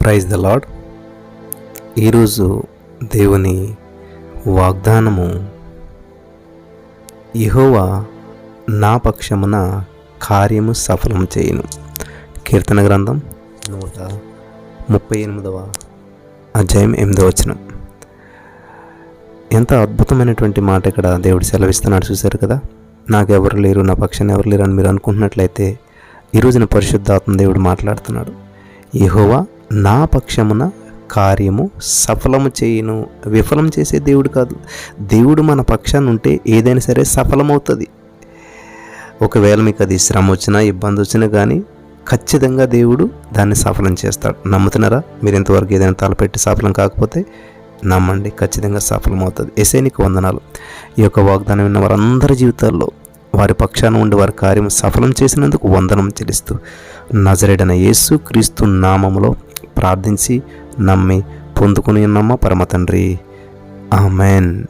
Praise the lord ఈరోజు దేవుని వాగ్దానము ఇహోవా నా పక్షమున కార్యము సఫలం చేయను. కీర్తన గ్రంథం నూట ముప్పై ఎనిమిదవ అధ్యాయం ఎనిమిదవ వచనం. ఎంత అద్భుతమైనటువంటి మాట ఇక్కడ దేవుడు సెలవిస్తున్నాడు చూశారు కదా? నాకెవరు లేరు నా పక్షాన్ని ఎవరు లేరు అని మీరు అనుకుంటున్నట్లయితే ఈ రోజున పరిశుద్ధాత్మ దేవుడు మాట్లాడుతున్నాడు. యెహోవా నా పక్షమున కార్యము సఫలము చేయను. విఫలం చేసే దేవుడు కాదు. దేవుడు మన పక్షాన ఉంటే ఏదైనా సరే సఫలమవుతుంది. ఒకవేళ మీకు అది శ్రమ వచ్చినా ఇబ్బంది వచ్చినా కానీ ఖచ్చితంగా దేవుడు దాన్ని సఫలం చేస్తాడు. నమ్ముతున్నారా? మీరు ఇంతవరకు ఏదైనా తలపెట్టి సఫలం కాకపోతే నమ్మండి ఖచ్చితంగా సఫలమవుతుంది. ఎసేనికి వందనాలు. ఈ యొక్క వాగ్దానం విన్న వారందరి జీవితాల్లో వారి పక్షాన ఉండి వారి కార్యం సఫలం చేసినందుకు వందనం చెల్లిస్తూ నజరేడన యేసు క్రీస్తు నామములో ప్రార్థించి నమ్మి పొందుకుని ఉన్నమ్మ పరమ తండ్రి. ఆమెన్.